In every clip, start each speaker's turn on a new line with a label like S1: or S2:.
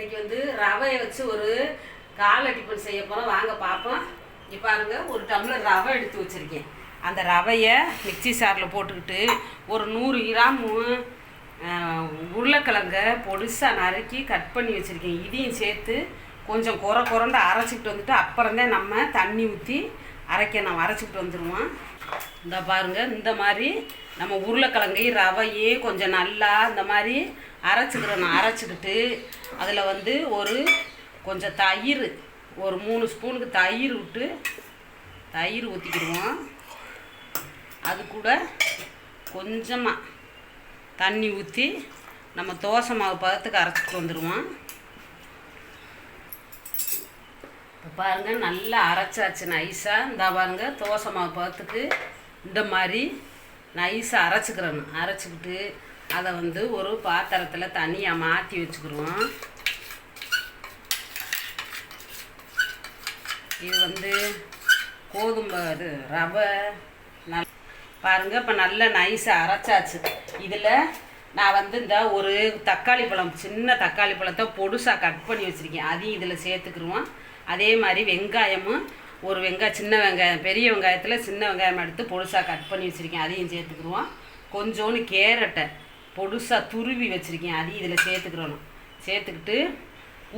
S1: இன்னைக்கு வந்து ரவையை வச்சு ஒரு காலை டிஃபன் செய்ய போகிறோம் வாங்க பார்ப்போம். இப்போ பாருங்க ஒரு டம்ளர் ரவை எடுத்து வச்சுருக்கேன். அந்த ரவையை மிக்ஸி சாரில் போட்டுக்கிட்டு ஒரு நூறு கிராம் உருளைக்கிழங்க பொடிசாக நறுக்கி கட் பண்ணி வச்சுருக்கேன். இதையும் சேர்த்து கொஞ்சம் குறை குறைந்து அரைச்சிக்கிட்டு வந்துட்டு அப்புறம்தான் நம்ம தண்ணி ஊற்றி அரைக்க நம்ம அரைச்சிக்கிட்டு வந்துடுவோம் இந்த பாருங்க இந்த மாதிரி நம்ம உருளைக்கிழங்கையும் ரவையும் கொஞ்சம் நல்லா இந்த மாதிரி அரைச்சிக்கிறணும் அரைச்சிக்கிட்டு அதில் வந்து ஒரு கொஞ்சம் தயிர் ஒரு மூணு ஸ்பூனுக்கு தயிர் விட்டு தயிர் ஊற்றிக்கிடுவோம் அது கூட கொஞ்சமாக தண்ணி ஊற்றி நம்ம தோசை மாவு பதத்துக்கு அரைச்சிட்டு வந்துடுவோம். இப்போ பாருங்கள் நல்லா அரைச்சாச்சு நைஸாக இந்த பாருங்கள் தோசை மாவு பதத்துக்கு இந்த மாதிரி நைஸாக அரைச்சிக்கிறணும் அரைச்சிக்கிட்டு அதை வந்து ஒரு பாத்திரத்தில் தனியாக மாற்றி வச்சுக்கிடுவோம் இது வந்து கோதுமை இது ரவை நல் பாருங்க இப்போ நல்லா நைஸாக அரைச்சாச்சு. இதில் நான் வந்து இந்த ஒரு தக்காளி பழம் சின்ன தக்காளி பழத்தை பொடுசாக கட் பண்ணி வச்சுருக்கேன். அதையும் இதில் சேர்த்துக்கிருவோம். அதே மாதிரி வெங்காயமும் ஒரு வெங்காயம் சின்ன வெங்காயம் பெரிய வெங்காயத்தில் சின்ன வெங்காயம் எடுத்து பொடுசாக கட் பண்ணி வச்சுருக்கேன். அதையும் சேர்த்துக்கிருவோம். கொஞ்சோண்டு கேரட்டை பொடுசாக துருவி வச்சுருக்கேன். அதையும் இதில் சேர்த்துக்கிறணும். சேர்த்துக்கிட்டு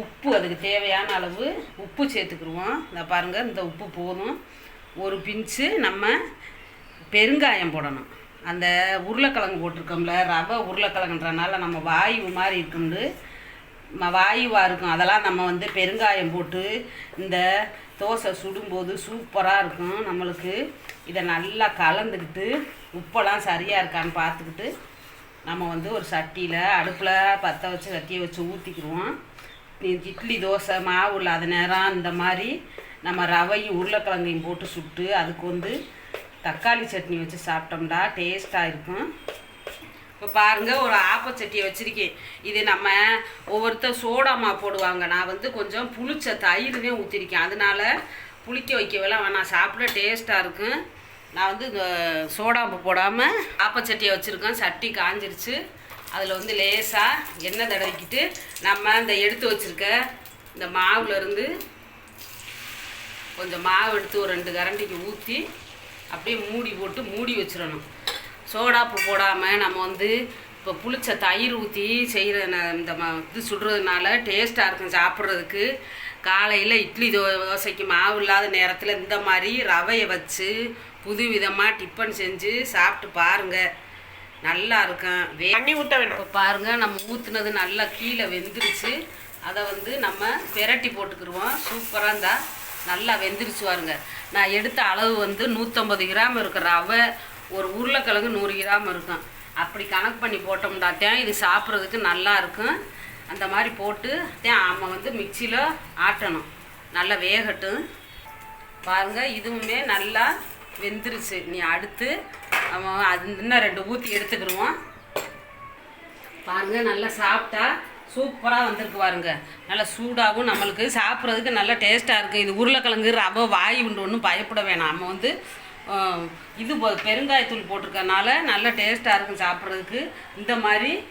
S1: உப்பு அதுக்கு தேவையான அளவு உப்பு சேர்த்துக்கிருவோம் இந்த பாருங்கள் இந்த உப்பு போதும். ஒரு பிஞ்சு நம்ம பெருங்காயம் போடணும். அந்த உருளைக்கிழங்கு போட்டிருக்கோம்ல ரவை உருளைக்கிழங்குன்றனால நம்ம வாயு மாதிரி இருக்குண்டு. வாயுவாக இருக்கும். அதெல்லாம் நம்ம வந்து பெருங்காயம் போட்டு இந்த தோசை சுடும்போது சூப்பராக இருக்கும் நம்மளுக்கு. இதை நல்லா கலந்துக்கிட்டு உப்பெல்லாம் சரியாக இருக்கான்னு பார்த்துக்கிட்டு நம்ம வந்து ஒரு சட்டியில் அடுப்பில் பற்ற வச்சு சட்டியை வச்சு ஊற்றிக்கிடுவோம் இட்லி தோசை மாவு இல்லாத நேரம் இந்த மாதிரி நம்ம ரவையும் உருளைக்கிழங்கையும் போட்டு சுட்டு அதுக்கு வந்து தக்காளி சட்னி வச்சு சாப்பிட்டோம்டா டேஸ்ட்டாக இருக்கும். இப்போ பாருங்கள் ஒரு ஆப்பச்சட்டியை வச்சுருக்கேன். இது நம்ம ஒவ்வொருத்தர் சோடாமா போடுவாங்க. நான் வந்து கொஞ்சம் புளிச்ச தயிர் ஊற்றிருக்கேன் அதனால புளிக்க வைக்கவெல்லாம் வேணாம். சாப்பிட டேஸ்ட்டாக இருக்கும். நான் வந்து இந்த சோடாப்பு போடாமல் ஆப்பச்சட்டியை வச்சுருக்கேன். சட்டி காஞ்சிருச்சு. அதில் வந்து லேசாக எண்ணெய் தடவிக்கிட்டு நம்ம இந்த எடுத்து வச்சுருக்க இந்த மாவுலேருந்து கொஞ்சம் மாவு எடுத்து ஒரு ரெண்டு கரண்டிக்கு ஊற்றி அப்படியே மூடி போட்டு மூடி வச்சிடணும். சோடாப்பு போடாமல் நம்ம வந்து இப்போ புளிச்ச தயிர் ஊற்றி செய்கிற இந்த ம இது சுடுறதுனால டேஸ்ட்டாக இருக்கும் சாப்பிட்றதுக்கு. காலையில் இட்லி தோ தோசைக்கு மாவு இல்லாத நேரத்தில் இந்த மாதிரி ரவையை வச்சு புது விதமாக டிஃபன் செஞ்சு சாப்பிட்டு பாருங்கள் நல்லா இருக்கும்.
S2: தண்ணி ஊற்ற வேணும்.
S1: இப்போ பாருங்கள் நம்ம ஊற்றுனது நல்லா கீழே வெந்துருச்சு. அதை வந்து நம்ம பெரட்டி போட்டுக்கிடுவோம் சூப்பராக இருந்தால் நல்லா வெந்துருச்சு பாருங்க. நான் எடுத்த அளவு வந்து நூற்றம்பது கிராம் இருக்கிற ரவை ஒரு உருளைக்கிழங்கு நூறு கிராம் இருக்கும். அப்படி கணக்கு பண்ணி போட்டோம்னா தான் இது சாப்பிட்றதுக்கு நல்லா இருக்கும். அந்த மாதிரி போட்டு தான் நம்ம வந்து மிக்சியில் ஆட்டணும். நல்லா வேகட்டும். பாருங்க இதுவுமே நல்லா வெந்துருச்சு. நீ அடுத்து அவன் அது இன்னும் ரெண்டு ஊற்றி எடுத்துக்கிடுவோம். பாருங்கள் நல்லா சாப்பிட்டா சூப்பராக வந்திருக்கு பாருங்க. நல்லா சூடாகவும் நம்மளுக்கு சாப்பிட்றதுக்கு நல்லா டேஸ்ட்டாக இருக்குது இது உருளைக்கிழங்கு ரவை வாய் உண்டு ஒன்றும் பயப்பட வேணாம். நம்ம வந்து இது போ- பெருங்காயத்தூள் போட்டிருக்கனால நல்ல டேஸ்ட்டாக இருக்கும் சாப்பிட்றதுக்கு. இந்த மாதிரி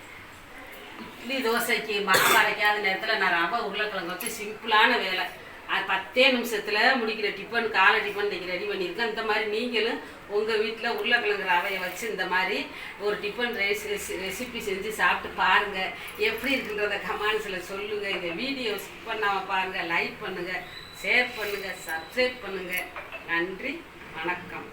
S1: இட்லி தோசைக்கு மரம் அரைக்காத நேரத்தில் நான் ரவை உருளைக்கிழங்கு வச்சு சிம்பிளான வேலை. அது பத்தே நிமிஷத்தில் முடிக்கிற டிஃபன் காலை டிஃபன் இன்னைக்கு ரெடி பண்ணியிருக்கேன். இந்த மாதிரி நீங்களும் உங்கள் வீட்டில் உருளைக்கிழங்கு ரவையை வச்சு இந்த மாதிரி ஒரு டிஃபன் ரைஸ் ரெசிபி செஞ்சு சாப்பிட்டு பாருங்கள் எப்படி இருக்குன்றத கமெண்ட்ஸில் சொல்லுங்கள் இந்த வீடியோ ஸ்கிப் பண்ணாமல் பாருங்கள் லைக் பண்ணுங்கள் ஷேர் பண்ணுங்கள் சப்ஸ்கிரைப் பண்ணுங்கள் நன்றி. வணக்கம்.